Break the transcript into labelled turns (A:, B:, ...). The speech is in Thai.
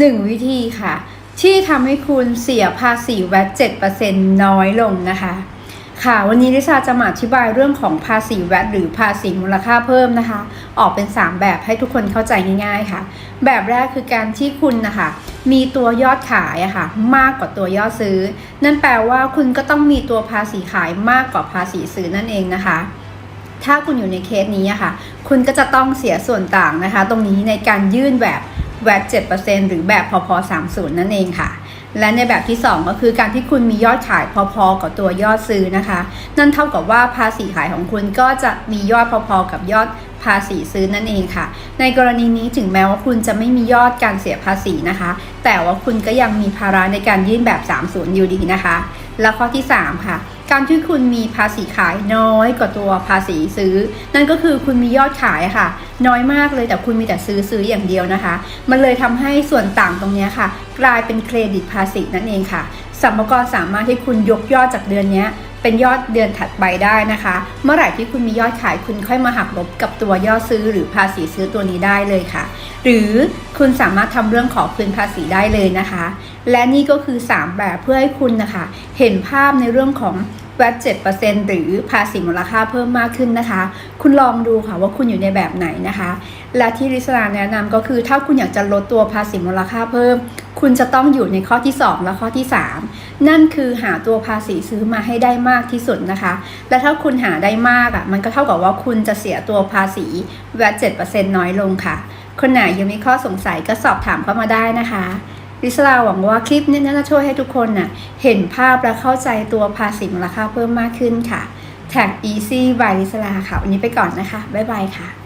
A: 1 วิธีค่ะ ที่ทำให้คุณเสียภาษีแวต7%น้อยลงนะคะ ค่ะ วันนี้ลิซาจะมาอธิบายเรื่องของภาษีแวตหรือภาษีมูลค่าเพิ่มนะคะ ออกเป็น 3 แบบให้ทุกคนเข้าใจง่าย ๆค่ะ แบบแรกคือการที่คุณนะคะมีตัวยอดขายอะค่ะมากกว่าตัวยอดซื้อ นั่นแปลว่าคุณก็ต้องมีตัวภาษีขายมากกว่าภาษีซื้อนั่นเองนะคะถ้าคุณอยู่ในเคสนี้อะค่ะ คุณก็จะต้องเสียส่วนต่างนะคะ ตรงนี้ในการยื่นแบบ แวด7%หรือแบบพอพอ30 นั่นเองค่ะ และในแบบที่ 2 ก็คือการที่คุณมียอดขายพอๆกับตัวยอดซื้อนะคะ นั่นเท่ากับว่าภาษีขายของคุณก็จะมียอดพอๆกับยอดภาษีซื้อนั่นเองค่ะ ในกรณีนี้ถึงแม้ว่าคุณจะไม่มียอดการเสียภาษีนะคะ แต่ว่าคุณก็ยังมีภาระในการยื่นแบบ 30 อยู่ดีนะคะ แล้วข้อที่ 3 ค่ะ การที่คุณมีภาษีขายน้อยกว่าตัวภาษีซื้อ นั่นก็คือคุณมียอดขายค่ะ น้อยมากเลยแต่คุณมีแต่ซื้อซื้ออย่างเดียวนะคะ มันเลยทำให้ส่วนต่างตรงนี้ค่ะ กลายเป็นเครดิตภาษีนั่นเองค่ะสัมภาระสามารถให้คุณยกยอดจากเดือนนี้ เป็นยอดเดือนถัดไปได้นะคะ เมื่อไหร่ที่คุณมียอดขายคุณค่อยมาหักลบกับตัวยอดซื้อหรือภาษีซื้อตัวนี้ได้เลยค่ะ หรือคุณสามารถทำเรื่องขอคืนภาษีได้เลยนะคะ และนี่ก็คือ 3 แบบเพื่อให้คุณนะคะ เห็นภาพในเรื่องของแวด7%หรือภาษีมูลค่าเพิ่มมากขึ้นนะคะ คุณลองดูค่ะว่าคุณอยู่ในแบบไหนนะคะ และที่ริสลาแนะนำก็คือถ้าคุณอยากจะลดตัวภาษีมูลค่าเพิ่ม คุณจะต้องอยู่ในข้อที่ 2 และข้อที่ 3 นั่นคือหาตัวภาษีซื้อมาให้ได้มากที่สุดนะคะ และถ้าคุณหาได้มากอะมันก็เท่ากับว่าคุณจะเสียตัวภาษีแวด7%น้อยลงค่ะ คนไหนยังมีข้อสงสัยก็สอบถามเข้ามาได้นะคะลิสลาหวังว่าคลิปนี้น่าจะช่วยให้ทุกคนน่ะเห็นภาพและเข้าใจตัวภาษีมูลค่าเพิ่มมากขึ้นค่ะแท็ก easy by ลิสลาค่ะ วันนี้ไปก่อนนะคะ บ๊ายบายค่ะ